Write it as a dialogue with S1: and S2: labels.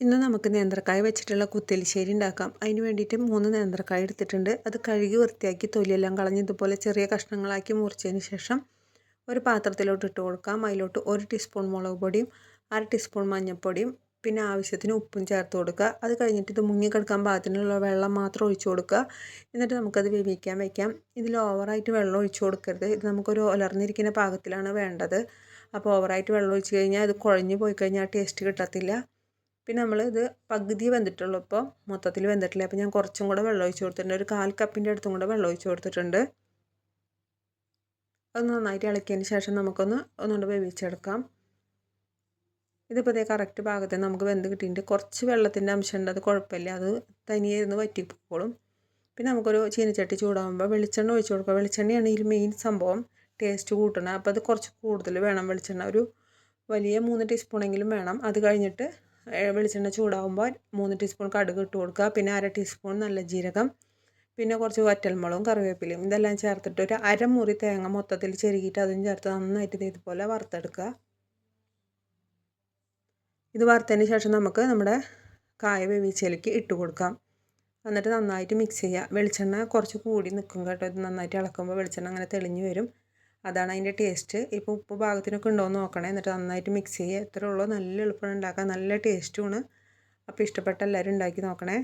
S1: ഇന്ന് നമുക്ക് നേന്ത്രക്കായ വെച്ചിട്ടുള്ള കുത്തലിശ്ശേരി ഉണ്ടാക്കാം. അതിന് വേണ്ടിയിട്ട് മൂന്ന് നേന്ത്രക്കായ എടുത്തിട്ടുണ്ട്. അത് കഴുകി വൃത്തിയാക്കി തൊലിയെല്ലാം കളഞ്ഞ് ഇതുപോലെ ചെറിയ കഷ്ണങ്ങളാക്കി മുറിച്ചതിന് ശേഷം ഒരു പാത്രത്തിലോട്ട് ഇട്ട് കൊടുക്കാം. അതിലോട്ട് ഒരു ടീസ്പൂൺ മുളക് പൊടിയും അര ടീസ്പൂൺ മഞ്ഞൾപ്പൊടിയും പിന്നെ ആവശ്യത്തിന് ഉപ്പും ചേർത്ത് കൊടുക്കുക. അത് കഴിഞ്ഞിട്ട് ഇത് മുങ്ങിക്കെടുക്കാൻ പാകത്തിനുള്ള വെള്ളം മാത്രം ഒഴിച്ചു കൊടുക്കുക. എന്നിട്ട് നമുക്കത് വേവിക്കാൻ വയ്ക്കാം ഇതിൽ ഓവറായിട്ട് വെള്ളം ഒഴിച്ചു കൊടുക്കരുത്. ഇത് നമുക്കൊരു ഒലർന്നിരിക്കുന്ന പാകത്തിലാണ് വേണ്ടത്. അപ്പോൾ ഓവറായിട്ട് വെള്ളം ഒഴിച്ച് കഴിഞ്ഞാൽ അത് കുഴഞ്ഞു പോയി കഴിഞ്ഞാൽ ടേസ്റ്റ് കിട്ടത്തില്ല. പിന്നെ നമ്മൾ ഇത് പകുതി വെന്തിട്ടുള്ളൂ. ഇപ്പോൾ മൊത്തത്തിൽ വെന്തിട്ടില്ല. അപ്പോൾ ഞാൻ കുറച്ചും കൂടെ വെള്ളം ഒഴിച്ച് കൊടുത്തിട്ടുണ്ട്. ഒരു കാൽ കപ്പിന്റെ അടുത്തും കൂടെ വെള്ളം ഒഴിച്ച് കൊടുത്തിട്ടുണ്ട്. അത് നന്നായിട്ട് ഇളക്കിയതിന് ശേഷം നമുക്കൊന്ന് ഒന്നുകൊണ്ട് വേവിച്ചെടുക്കാം. ഇതിപ്പോൾ ഇതേ കറക്റ്റ് ഭാഗത്ത് നമുക്ക് വെന്ത് കിട്ടിയിട്ടുണ്ട്. കുറച്ച് വെള്ളത്തിന്റെ അംശം ഉണ്ട്. അത് കുഴപ്പമില്ല. അത് തനിയെ ഇരുന്ന് വറ്റിപ്പോളും പിന്നെ നമുക്കൊരു ചീനച്ചട്ടി ചൂടാകുമ്പോൾ വെളിച്ചെണ്ണ ഒഴിച്ച് കൊടുക്കുക. വെളിച്ചെണ്ണയാണ് ഇതിൽ മെയിൻ സംഭവം. ടേസ്റ്റ് കൂട്ടണം. അപ്പോൾ അത് കുറച്ച് കൂടുതൽ വേണം വെളിച്ചെണ്ണ. ഒരു വലിയ മൂന്ന് ടീസ്പൂണെങ്കിലും വേണം. അത് കഴിഞ്ഞിട്ട് വെളിച്ചെണ്ണ ചൂടാകുമ്പോൾ മൂന്ന് ടീസ്പൂൺ കടുക് ഇട്ട് കൊടുക്കുക. പിന്നെ അര ടീസ്പൂൺ നല്ല ജീരകം. പിന്നെ കുറച്ച് വറ്റൽമുളകും കറിവേപ്പിലയും. ഇതെല്ലാം ചേർത്തിട്ട് ഒരു അരമുറി തേങ്ങ മൊത്തത്തിൽ ചെരുകിയിട്ട് അതും ചേർത്ത് നന്നായിട്ട് ഇതുപോലെ വറുത്തെടുക്കുക. ഇത് വറുത്തതിന് ശേഷം നമുക്ക് നമ്മുടെ കായ വേവിച്ചിലേക്ക് ഇട്ട് കൊടുക്കാം. എന്നിട്ട് നന്നായിട്ട് മിക്സ് ചെയ്യുക. വെളിച്ചെണ്ണ കുറച്ച് കൂടി നിൽക്കും കേട്ടോ. ഇത് നന്നായിട്ട് ഇളക്കുമ്പോൾ വെളിച്ചെണ്ണ അങ്ങനെ തെളിഞ്ഞ് വരും. അതാണ് അതിന്റെ ടേസ്റ്റ് ഇപ്പോൾ ഉപ്പ് പാകത്തിനൊക്കെ ഉണ്ടോ എന്ന് നോക്കണേ. എന്നിട്ട് നന്നായിട്ട് മിക്സ് ചെയ്യുക എത്ര ഉള്ളോ. നല്ല എളുപ്പമാണ് ഉണ്ടാക്കാൻ നല്ല ടേസ്റ്റുമാണ് അപ്പോൾ ഇഷ്ടപ്പെട്ട എല്ലാവരും ഉണ്ടാക്കി നോക്കണേ.